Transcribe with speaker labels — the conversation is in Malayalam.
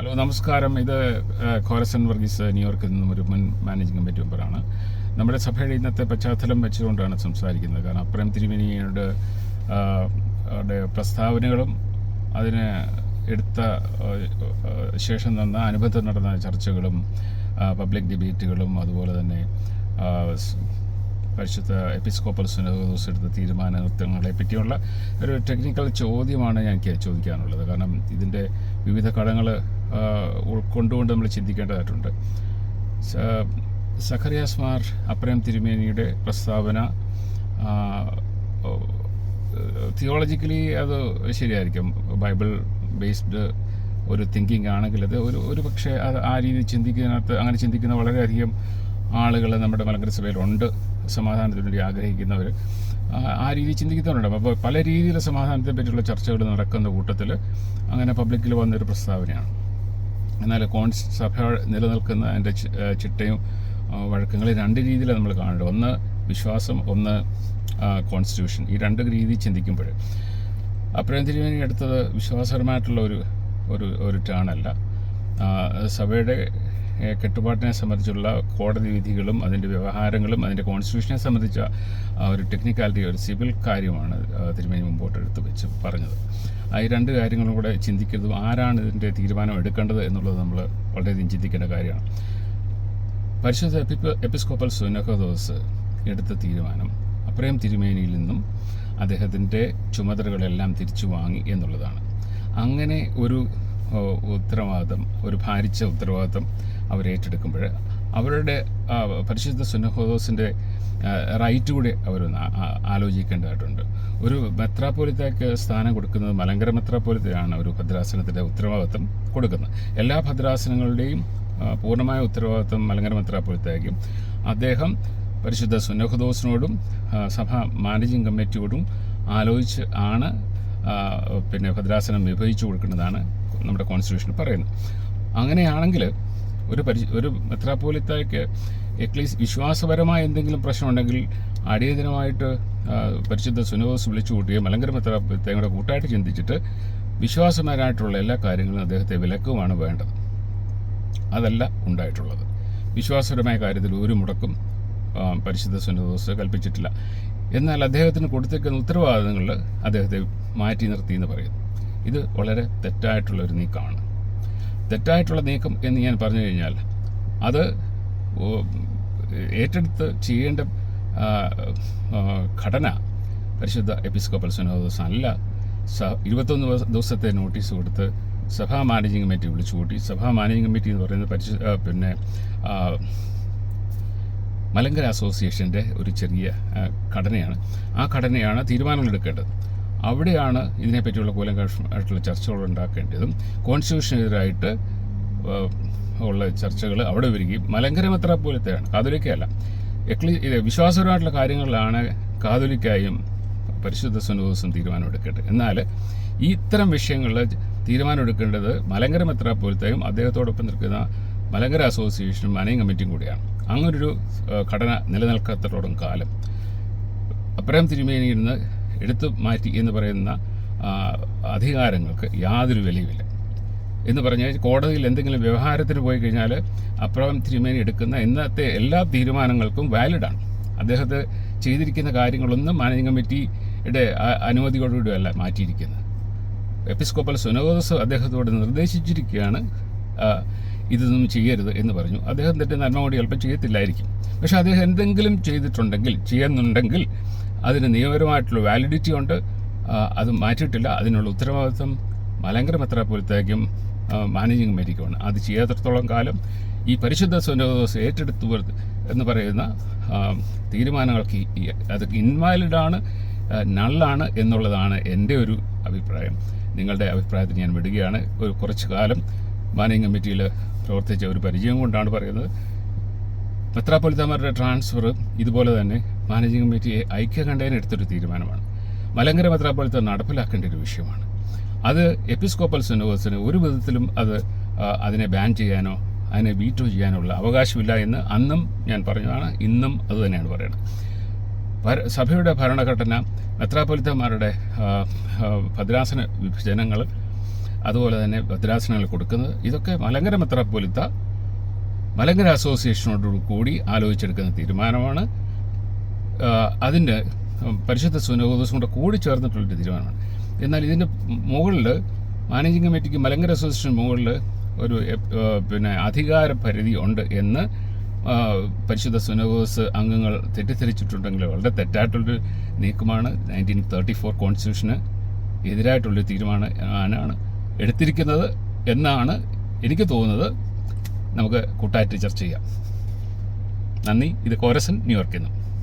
Speaker 1: ഹലോ നമസ്കാരം. ഇത് കോരസൻ വർഗീസ് ന്യൂയോർക്കിൽ നിന്നും ഒരു മുൻ മാനേജിംഗ് കമ്മിറ്റി മെമ്പറാണ്. നമ്മുടെ സഭയുടെ ഇന്നത്തെ പശ്ചാത്തലം വെച്ചുകൊണ്ടാണ് സംസാരിക്കുന്നത്. കാരണം അപ്രേം തിരുമേനിയുടെ പ്രസ്താവനകളും അതിന് എടുത്ത ശേഷം നടന്ന അനുബന്ധം നടന്ന ചർച്ചകളും പബ്ലിക് ഡിബേറ്റുകളും അതുപോലെ തന്നെ പരിശുദ്ധ എപ്പിസ്കോപ്പൽ സുനോസ് എടുത്ത തീരുമാനങ്ങളെ പറ്റിയുള്ള ഒരു ടെക്നിക്കൽ ചോദ്യമാണ് എനിക്ക് ചോദിക്കാനുള്ളത്. കാരണം ഇതിന്റെ വിവിധ ഘടകങ്ങൾ ഉൾക്കൊണ്ടുകൊണ്ട് നമ്മൾ ചിന്തിക്കേണ്ടതായിട്ടുണ്ട്. സഖറിയാസ് മാർ അപ്രേം തിരുമേനിയുടെ പ്രസ്താവന തിയോളജിക്കലി അത് ശരിയായിരിക്കും. ബൈബിൾ ബേസ്ഡ് ഒരു തിങ്കിങ് ആണെങ്കിൽ അത് ഒരു ഒരു പക്ഷേ അത് ആ രീതിയിൽ ചിന്തിക്കുന്നതിനകത്ത് അങ്ങനെ ചിന്തിക്കുന്ന വളരെയധികം ആളുകൾ നമ്മുടെ മലങ്കര സഭയിലുണ്ട്. സമാധാനത്തിന് വേണ്ടി ആഗ്രഹിക്കുന്നവർ ആ രീതിയിൽ ചിന്തിക്കുന്നവരുണ്ട്. അപ്പോൾ പല രീതിയിലുള്ള സമാധാനത്തെ പറ്റിയുള്ള ചർച്ചകൾ നടക്കുന്ന കൂട്ടത്തിൽ അങ്ങനെ പബ്ലിക്കിൽ വന്നൊരു പ്രസ്താവനയാണ്. എന്നാൽ കോൺസ് സഭ നിലനിൽക്കുന്ന അതിന്റെ ചിട്ടയും വഴക്കങ്ങളും രണ്ട് രീതിയിലാണ് നമ്മൾ കാണേണ്ടത്. ഒന്ന് വിശ്വാസം ഒന്ന് കോൺസ്റ്റിറ്റ്യൂഷൻ ഈ രണ്ട് രീതി ചിന്തിക്കുമ്പോൾ അപ്രയം തിരുവേനി എടുത്തത് വിശ്വാസപരമായിട്ടുള്ള ഒരു ഒരു ഒരു ടേണല്ല. സഭയുടെ കെട്ടുപാട്ടിനെ സംബന്ധിച്ചുള്ള കോടതി വിധികളും അതിന്റെ വ്യവഹാരങ്ങളും അതിന്റെ കോൺസ്റ്റിറ്റ്യൂഷനെ സംബന്ധിച്ച ഒരു ടെക്നിക്കാലിറ്റി ഒരു സിവിൽ കാര്യമാണ് തിരുമേനി മുമ്പോട്ട് എടുത്ത് വെച്ച് പറഞ്ഞത്. ഈ രണ്ട് കാര്യങ്ങളും കൂടെ ചിന്തിക്കുന്നതും ആരാണ് ഇതിന്റെ തീരുമാനം എടുക്കേണ്ടത് എന്നുള്ളത് നമ്മൾ വളരെയധികം ചിന്തിക്കേണ്ട കാര്യമാണ്. പരിശുദ്ധ എപ്പിസ്കോപ്പൽ സുനഹദോസ് എടുത്ത തീരുമാനം അപ്രയം തിരുമേനിയിൽ നിന്നും അദ്ദേഹത്തിന്റെ ചുമതലകളെല്ലാം തിരിച്ചു വാങ്ങി എന്നുള്ളതാണ്. അങ്ങനെ ഒരു ഉത്തരവാദിത്തം ഒരു ഭാരിച്ച ഉത്തരവാദിത്തം അവർ ഏറ്റെടുക്കുമ്പോൾ അവരുടെ പരിശുദ്ധ സുനഹോദോസിന്റെ റൈറ്റ് കൂടി ആ- ആലോചിക്കേണ്ടതായിട്ടുണ്ട്. ഒരു മെത്രാപോലിത്തേക്ക് സ്ഥാനം കൊടുക്കുന്നത് മലങ്കര മെത്രാപോലിത്തയാണ് ഒരു ഭദ്രാസനത്തിന്റെ ഉത്തരവാദിത്വം കൊടുക്കുന്നത്. എല്ലാ ഭദ്രാസനങ്ങളുടെയും പൂർണമായ ഉത്തരവാദിത്വം മലങ്കര മെത്രാപോലിത്തേക്കും അദ്ദേഹം പരിശുദ്ധ സുനഹദോസിനോടും സഭ മാനേജിംഗ് കമ്മിറ്റിയോടും ആലോചിച്ച് ആണ് പിന്നെ ഭദ്രാസനം വിഭജിച്ചു കൊടുക്കേണ്ടതാണ് നമ്മുടെ കോൺസ്റ്റിറ്റ്യൂഷൻ പറയുന്നത്. അങ്ങനെയാണെങ്കിൽ ഒരു പരി ഒരു മെത്രാപ്പോലിത്തായ്ക്ക് അറ്റ്ലീസ്റ്റ് വിശ്വാസപരമായ എന്തെങ്കിലും പ്രശ്നമുണ്ടെങ്കിൽ അടിയന്തരമായിട്ട് പരിശുദ്ധ സുനോസ് വിളിച്ചു കൂട്ടുകയും മലങ്കര കൂടെ കൂട്ടായിട്ട് ചിന്തിച്ചിട്ട് വിശ്വാസപരമായിട്ടുള്ള എല്ലാ കാര്യങ്ങളും അദ്ദേഹത്തെ വിലക്കുമാണ് വേണ്ടത്. അതല്ല ഉണ്ടായിട്ടുള്ളത്. വിശ്വാസപരമായ കാര്യത്തിൽ ഒരു മുടക്കും പരിശുദ്ധ സുനോസ് കൽപ്പിച്ചിട്ടില്ല. എന്നാൽ അദ്ദേഹത്തിന് കൊടുത്തേക്കുന്ന ഉത്തരവാദിത്തങ്ങളിൽ അദ്ദേഹത്തെ മാറ്റി നിർത്തി എന്ന് പറയുന്നു. ഇത് വളരെ തെറ്റായിട്ടുള്ള ഒരു നീക്കമാണ്. തെറ്റായിട്ടുള്ള നീക്കം എന്ന് ഞാൻ പറഞ്ഞു കഴിഞ്ഞാൽ അത് ഏറ്റെടുത്ത് ചെയ്യേണ്ട ഘടന പരിശുദ്ധ എപ്പിസ്കോപ്പൽ സുനോദോസ് അല്ല. സ ഇരുപത്തൊന്ന് ദിവസത്തെ നോട്ടീസ് കൊടുത്ത് സഭാ മാനേജിംഗ് കമ്മിറ്റി വിളിച്ചു കൂട്ടി. സഭാ മാനേജിംഗ് കമ്മിറ്റി എന്ന് പറയുന്നത് പരിശു പിന്നെ മലങ്കര അസോസിയേഷന്റെ ഒരു ചെറിയ ഘടനയാണ്. ആ ഘടനയാണ് തീരുമാനങ്ങൾ എടുക്കേണ്ടത്. അവിടെയാണ് ഇതിനെപ്പറ്റിയുള്ള കൂലങ്കാഷമായിട്ടുള്ള ചർച്ചകൾ ഉണ്ടാക്കേണ്ടതും. കോൺസ്റ്റിറ്റ്യൂഷനെതിരായിട്ട് ഉള്ള ചർച്ചകൾ അവിടെ വരികയും മലങ്കര മെത്രാപ്പോലത്തെയാണ് കാതോലിക്കയല്ല. എക്ലി വിശ്വാസപരമായിട്ടുള്ള കാര്യങ്ങളിലാണ് കാതോലിക്കായും പരിശുദ്ധ സുനോദോസും തീരുമാനമെടുക്കേണ്ടത്. എന്നാൽ ഈ ഇത്തരം വിഷയങ്ങളിൽ തീരുമാനമെടുക്കേണ്ടത് മലങ്കര മെത്രാപ്പോലത്തെയും അദ്ദേഹത്തോടൊപ്പം നിൽക്കുന്ന മലങ്കര അസോസിയേഷനും മാനേജിംഗ് കമ്മിറ്റിയും കൂടിയാണ്. അങ്ങനൊരു ഘടന നിലനിൽക്കാത്തത്തോളം കാലം. അപ്പുറം തിരുമേനിയിൽ നിന്ന് എടുത്തു മാറ്റി എന്ന് പറയുന്ന അധികാരങ്ങൾക്ക് യാതൊരു വിലയുമില്ല. എന്ന് പറഞ്ഞാൽ കോടതിയിൽ എന്തെങ്കിലും വ്യവഹാരത്തിന് പോയി കഴിഞ്ഞാൽ അപ്രവം തിരുമേനി എടുക്കുന്ന ഇന്നത്തെ എല്ലാ തീരുമാനങ്ങൾക്കും വാലിഡാണ് അദ്ദേഹത്തെ ചെയ്തിരിക്കുന്ന കാര്യങ്ങളൊന്നും മാനേജിംഗ് കമ്മിറ്റിയുടെ അനുമതിയോടുകൂടിയല്ല മാറ്റിയിരിക്കുന്നത്. എപ്പിസ്കോപ്പൽ സുനോദസ് അദ്ദേഹത്തോട് നിർദ്ദേശിച്ചിരിക്കുകയാണ് ഇതൊന്നും ചെയ്യരുത് എന്ന് പറഞ്ഞു. അദ്ദേഹം തെറ്റ് നന്മ കൊണ്ട് ചിലപ്പോൾ ചെയ്യത്തില്ലായിരിക്കും. പക്ഷെ അദ്ദേഹം എന്തെങ്കിലും ചെയ്തിട്ടുണ്ടെങ്കിൽ ചെയ്യുന്നുണ്ടെങ്കിൽ അതിന് നിയമപരമായിട്ടുള്ള വാലിഡിറ്റി ഉണ്ട്. അത് മാറ്റിയിട്ടില്ല. അതിനുള്ള ഉത്തരവാദിത്വം മലങ്കര മെത്രാപ്പൊലിത്തേക്കും മാനേജിങ് കമ്മിറ്റിക്കുമാണ് അത് ചെയ്യാത്തിടത്തോളം കാലം ഈ പരിശുദ്ധ സ്വനോദോസ് ഏറ്റെടുത്തു എന്ന് പറയുന്ന തീരുമാനങ്ങൾക്ക് അത് ഇൻവാലിഡാണ് നള്ളാണ് എന്നുള്ളതാണ് എന്റെ ഒരു അഭിപ്രായം. നിങ്ങളുടെ അഭിപ്രായത്തിൽ ഞാൻ വിടുകയാണ്. ഒരു കുറച്ച് കാലം മാനേജിങ് കമ്മിറ്റിയിൽ പ്രവർത്തിച്ച ഒരു പരിചയം കൊണ്ടാണ് പറയുന്നത്. മെത്രാപ്പൊലിത്തമാരുടെ ട്രാൻസ്ഫർ ഇതുപോലെ തന്നെ മാനേജിംഗ് കമ്മിറ്റി ഐക്യകണ്ഠേന എടുത്തൊരു തീരുമാനമാണ്. മലങ്കര മെത്രാപ്പൊലിത്ത നടപ്പിലാക്കേണ്ട ഒരു വിഷയമാണ്. അത് എപ്പിസ്കോപ്പൽ സെനോസിന് ഒരു വിധത്തിലും അത് അതിനെ ബാൻ ചെയ്യാനോ അതിനെ വീറ്റോ ചെയ്യാനുള്ള അവകാശമില്ല എന്ന് അന്നും ഞാൻ പറഞ്ഞതാണ്. ഇന്നും അത് തന്നെയാണ് പറയുന്നത് സഭയുടെ ഭരണഘടന മെത്രാപൊലിത്തന്മാരുടെ ഭദ്രാസന വിഭജനങ്ങൾ അതുപോലെ തന്നെ ഭദ്രാസനങ്ങൾ കൊടുക്കുന്നത് ഇതൊക്കെ മലങ്കര മെത്രാപൊലിത്ത മലങ്കര അസോസിയേഷനോട് കൂടി ആലോചിച്ചെടുക്കുന്ന തീരുമാനമാണ്. അതിന്റെ പരിശുദ്ധ സുനോദോസും കൂടെ കൂടി ചേർന്നിട്ടുള്ളൊരു തീരുമാനമാണ്. എന്നാൽ ഇതിന്റെ മുകളിൽ മാനേജിംഗ് കമ്മിറ്റിക്ക് മലങ്കര അസോസിയേഷൻ മുകളിൽ ഒരു പിന്നെ അധികാര പരിധി ഉണ്ട് എന്ന് പരിശുദ്ധ സുനോദോസ് അംഗങ്ങൾ തെറ്റിദ്ധരിച്ചിട്ടുണ്ടെങ്കിൽ വളരെ തെറ്റായിട്ടുള്ളൊരു നീക്കമാണ്. നയന്റീൻ തേർട്ടി ഫോർ കോൺസ്റ്റിറ്റ്യൂഷന് എതിരായിട്ടുള്ളൊരു തീരുമാനമാണ് എടുത്തിരിക്കുന്നത് എന്നാണ് എനിക്ക് തോന്നുന്നത്. നമുക്ക് കൂട്ടായിട്ട് ചർച്ച ചെയ്യാം. നന്ദി. ഇത് കോരസൻ ന്യൂയോർക്കിൽ നിന്ന്.